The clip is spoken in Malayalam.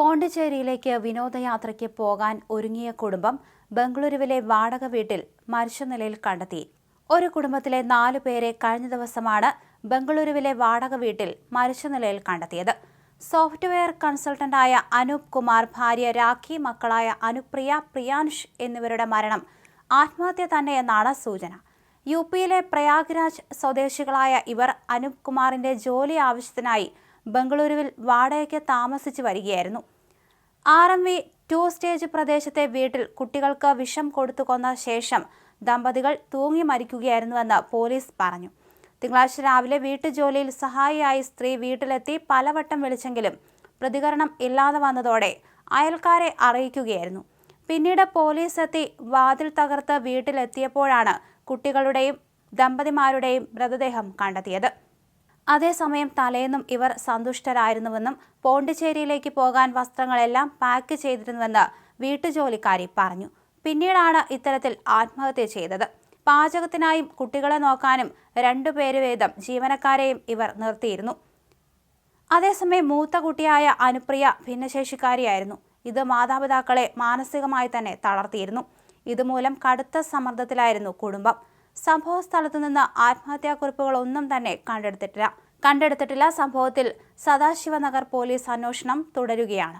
പോണ്ടിച്ചേരിയിലേക്ക് വിനോദയാത്രയ്ക്ക് പോകാൻ ഒരുങ്ങിയ കുടുംബം ബംഗളൂരുവിലെ വാടക വീട്ടിൽ മരിച്ച നിലയിൽ കണ്ടെത്തി. ഒരു കുടുംബത്തിലെ നാലു പേരെ കഴിഞ്ഞ ദിവസമാണ് ബംഗളൂരുവിലെ വാടക വീട്ടിൽ മരിച്ച നിലയിൽ കണ്ടെത്തിയത്. സോഫ്റ്റ്വെയർ കൺസൾട്ടന്റായ അനൂപ് കുമാർ ഭാര്യ രാഖി മക്കളായ അനുപ്രിയ പ്രിയാൻഷ് എന്നിവരുടെ മരണം ആത്മഹത്യ തന്നെയെന്നാണ് സൂചന. യു പിയിലെ പ്രയാഗ്രാജ് സ്വദേശികളായ ഇവർ അനൂപ് കുമാറിന്റെ ജോലി ആവശ്യത്തിനായി ബംഗളൂരുവിൽ വാടകയ്ക്ക് താമസിച്ചു വരികയായിരുന്നു. R M V two stage പ്രദേശത്തെ വീട്ടിൽ കുട്ടികൾക്ക് വിഷം കൊടുത്തു കൊന്ന ശേഷം ദമ്പതികൾ തൂങ്ങി മരിക്കുകയായിരുന്നുവെന്ന് പോലീസ് പറഞ്ഞു. തിങ്കളാഴ്ച രാവിലെ വീട്ടുജോലിയിൽ സഹായിയായി സ്ത്രീ വീട്ടിലെത്തി പലവട്ടം വിളിച്ചെങ്കിലും പ്രതികരണം ഇല്ലാതെ വന്നതോടെ അയൽക്കാരെ അറിയിക്കുകയായിരുന്നു. പിന്നീട് പോലീസ് എത്തി വാതിൽ തകർത്ത് വീട്ടിലെത്തിയപ്പോഴാണ് കുട്ടികളുടെയും ദമ്പതിമാരുടെയും മൃതദേഹം കണ്ടെത്തിയത്. അതേസമയം തലേന്നും ഇവർ സന്തുഷ്ടരായിരുന്നുവെന്നും പോണ്ടിച്ചേരിയിലേക്ക് പോകാൻ വസ്ത്രങ്ങളെല്ലാം പാക്ക് ചെയ്തിരുന്നുവെന്ന് വീട്ടുജോലിക്കാരി പറഞ്ഞു. പിന്നീടാണ് ഇത്തരത്തിൽ ആത്മഹത്യ ചെയ്തത്. പാചകത്തിനായും കുട്ടികളെ നോക്കാനും രണ്ടുപേര് വീതം ജീവനക്കാരെയും ഇവർ നിർത്തിയിരുന്നു. അതേസമയം മൂത്ത കുട്ടിയായ അനുപ്രിയ ഭിന്നശേഷിക്കാരിയായിരുന്നു. ഇത് മാതാപിതാക്കളെ മാനസികമായി തന്നെ തളർത്തിയിരുന്നു. ഇതുമൂലം കടുത്ത സമ്മർദ്ദത്തിലായിരുന്നു കുടുംബം. സംഭവ സ്ഥലത്തു നിന്ന് ആത്മഹത്യാക്കുറിപ്പുകളൊന്നും തന്നെ കണ്ടെടുത്തിട്ടില്ല. കണ്ടെടുത്തിട്ടില്ല. സംഭവത്തിൽ സദാശിവനഗർ പോലീസ് അന്വേഷണം തുടരുകയാണ്.